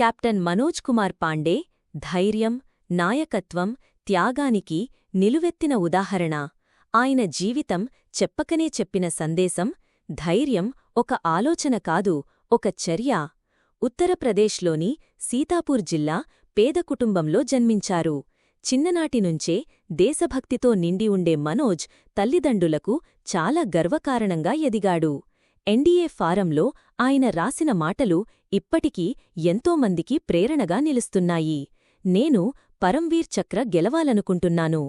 Captain Manoj Kumar Pandey ధైర్యం నాయకత్వం త్యాగానికి నిలువెత్తిన ఉదాహరణ. ఆయన జీవితం చెప్పకనే చెప్పిన సందేశం ధైర్యం ఒక ఆలోచన కాదు ఒక చర్య. ఉత్తరప్రదేశ్లోని సీతాపూర్ జిల్లా పేద కుటుంబంలో జన్మించారు. చిన్ననాటినుంచే దేశభక్తితో నిండి ఉండే మనోజ్ తల్లిదండ్రులకు చాలా గర్వకారణంగా ఎదిగాడు. ఎన్డీఏ ఫారంలో ఆయన రాసిన మాటలు ఇప్పటికీ ఎంతోమందికి ప్రేరణగా నిలుస్తున్నాయి. నేను పరంవీర్ చక్ర గెలవాలనుకుంటున్నాను.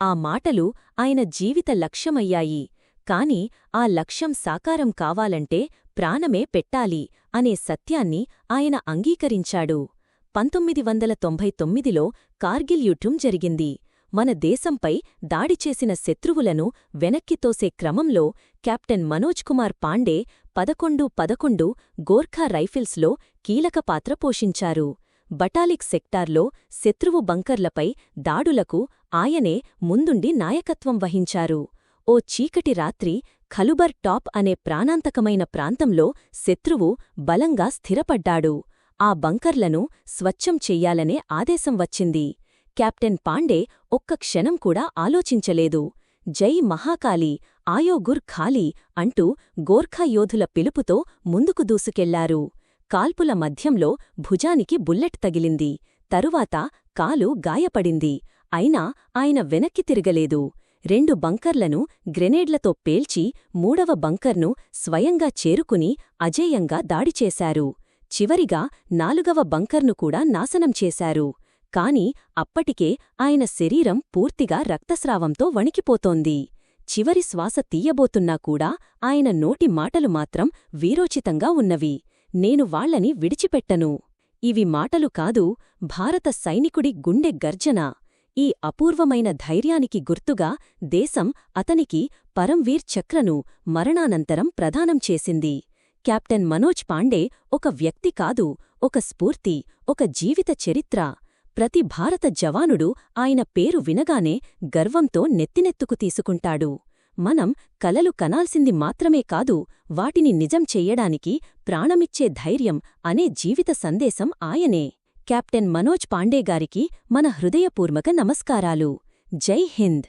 ఆ మాటలు ఆయన జీవిత లక్ష్యమయ్యాయి. కాని ఆ లక్ష్యం సాకారం కావాలంటే ప్రాణమే పెట్టాలి అనే సత్యాన్ని ఆయన అంగీకరించాడు. పంతొమ్మిది వందల తొంభై తొమ్మిదిలో కార్గిల్ యుద్ధం జరిగింది. మన దేశంపై దాడి చేసిన శత్రువులను వెనక్కి తోసే క్రమంలో కెప్టెన్ మనోజ్ కుమార్ పాండే పదకొండు పదకొండు గోర్ఖా రైఫిల్స్లో కీలక పాత్ర పోషించారు. బటాలిక్ సెక్టార్లో శత్రువు బంకర్లపై దాడులకు ఆయనే ముందుండి నాయకత్వం వహించారు. ఓ చీకటి రాత్రి ఖలుబర్ టాప్ అనే ప్రాణాంతకమైన ప్రాంతంలో శత్రువు బలంగా స్థిరపడ్డాడు. ఆ బంకర్లను స్వచ్ఛం చెయ్యాలనే ఆదేశం వచ్చింది. కెప్టెన్ పాండే ఒక్క క్షణం కూడా ఆలోచించలేదు. జై మహాకాళి ఆయోగుర్ ఖాళీ అంటూ గోర్ఖా యోధుల పిలుపుతో ముందుకు దూసుకెళ్ళారు. కాల్పుల మధ్యంలో భుజానికి బుల్లెట్ తగిలింది. తరువాత కాలు గాయపడింది. అయినా ఆయన వెనక్కి తిరగలేదు. రెండు బంకర్లను గ్రెనేడ్లతో పేల్చి మూడవ బంకర్ను స్వయంగా చేరుకుని అజేయంగా దాడిచేశారు చివరిగా నాలుగవ బంకర్ను కూడా నాశనం చేశారు. కాని అప్పటికే ఆయన శరీరం పూర్తిగా రక్తస్రావంతో వణికిపోతోంది. చివరి శ్వాస తీయబోతున్నా కూడా ఆయన నోటి మాటలు మాత్రం వీరోచితంగా ఉన్నవి. నేను వాళ్ళని విడిచిపెట్టను. ఇవి మాటలు కాదు భారత సైనికుడి గుండె గర్జన. ఈ అపూర్వమైన ధైర్యానికి గుర్తుగా దేశం అతనికి పరంవీర్ చక్రను మరణానంతరం ప్రదానం చేసింది. కెప్టెన్ మనోజ్ పాండే ఒక వ్యక్తి కాదు ఒక స్ఫూర్తి ఒక జీవిత చరిత్ర. ప్రతి భారత జవానుడు ఆయన పేరు వినగానే గర్వంతో నెత్తినెత్తుకు తీసుకుంటాడు. మనం కలలు కనాల్సింది మాత్రమే కాదు వాటిని నిజం చెయ్యడానికి ప్రాణమిచ్చే ధైర్యం అనే జీవిత సందేశం ఆయనే. కెప్టెన్ మనోజ్ పాండేగారికి మన హృదయపూర్వక నమస్కారాలు. జై హింద్!